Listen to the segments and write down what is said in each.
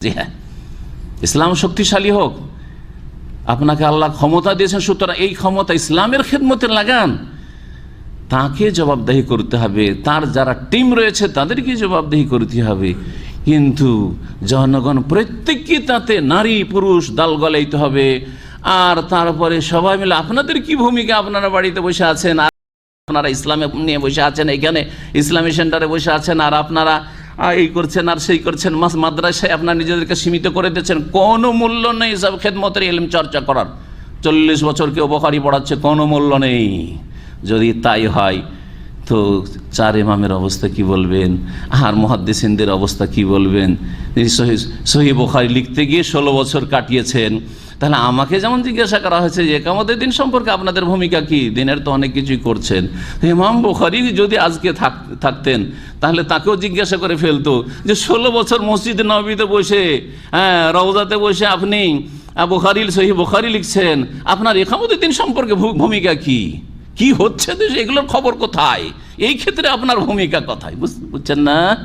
হ্যাঁ। ইসলাম শক্তিশালী হোক। আপনাকে আল্লাহ ক্ষমতা দিয়েছেন, সুতরাং এই ক্ষমতা ইসলামের খেদমতে লাগান। তাকে জবাবদাহি করতে হবে। তার যারা টিম রয়েছে তাদেরকে জবাবদাহি করতে হবে। কিন্তু জনগণ প্রত্যেককে তাতে নারী, পুরুষ দল গলাইতে হবে। আর তারপরে সবাই মিলে আপনাদের কি ভূমিকা? আপনারা বাড়িতে বসে আছেন, আর আপনারা ইসলামে নিয়ে বসে আছেন, এখানে ইসলামী সেন্টারে বসে আছেন, আর আপনারা এই করছেন আর সেই করছেন। মাস মাদ্রাসায় আপনার নিজেদেরকে সীমিত করে দিচ্ছেন কোনো মূল্য নেই সব খেদমতের এলিম চর্চা করার। চল্লিশ বছর কেউ পড়াচ্ছে, কোনো মূল্য নেই। যদি তাই হয়, তো চার ইমামের অবস্থা কি বলবেন? আর মহাদ্দেসিনদের অবস্থা কি বলবেন? সহি বোখারি লিখতে গিয়ে ষোলো বছর কাটিয়েছেন। তাহলে আমাকে যেমন জিজ্ঞাসা করা হয়েছে যে একামতের দিন সম্পর্কে আপনাদের ভূমিকা কি? দিনের তো অনেক কিছুই করছেন। ইমাম বুখারি যদি আজকে থাক- থাকতেন তাহলে তাকেও জিজ্ঞাসা করে ফেলতো যে ষোলো বছর মসজিদ নবীতে বসে হ্যাঁ রওজাতে বসে আপনি আহ, বুখারি সহি বুখারি লিখছেন আপনার একামতের দিন সম্পর্কে ভূমিকা কি? কি হচ্ছে দেশে? এগুলোর খবর কোথায়? এই ক্ষেত্রে আপনার ভূমিকা কোথায়? বুঝ- বুঝছেন না?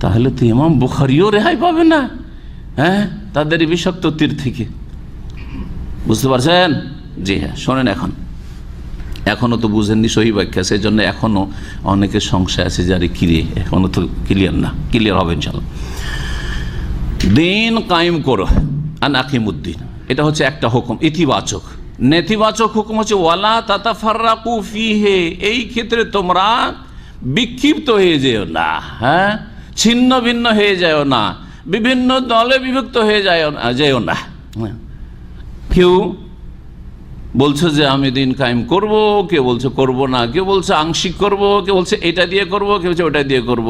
তাহলে তো ইমাম বুখারিও রেহাই পাবে না হ্যাঁ? তাদের বিষাক্ত তীর থেকে। বুঝতে পারছেন? জি হ্যাঁ শোনেন এখন। এখনও তো বুঝেননি সহি ব্যাখ্যা সেই জন্য এখনও অনেকের সংশয় আছে যে, আরে কিরে এখনও তো ক্লিয়ার না। ক্লিয়ার হবে ইনশাল্লাহ। দিন কায়েম করো, আন আকিমুদ্দিন। এটা হচ্ছে একটা হুকুম, ইতিবাচক। নেতিবাচক হুকুম হচ্ছে, ওয়ালা তাতাফাররাকু ফিহে। এই ক্ষেত্রে তোমরা বিক্ষিপ্ত হয়ে যেও না হ্যাঁ? ছিন্ন ভিন্ন হয়ে যাও না। বিভিন্ন দলে বিভক্ত হয়ে যায় যেও না হ্যাঁ। কেউ বলছে যে আমি দিন কায়েম করব কেউ বলছে করব না কেউ বলছে আংশিক করব কেউ বলছে এটা দিয়ে করব কেউ বলছে ওটা দিয়ে করব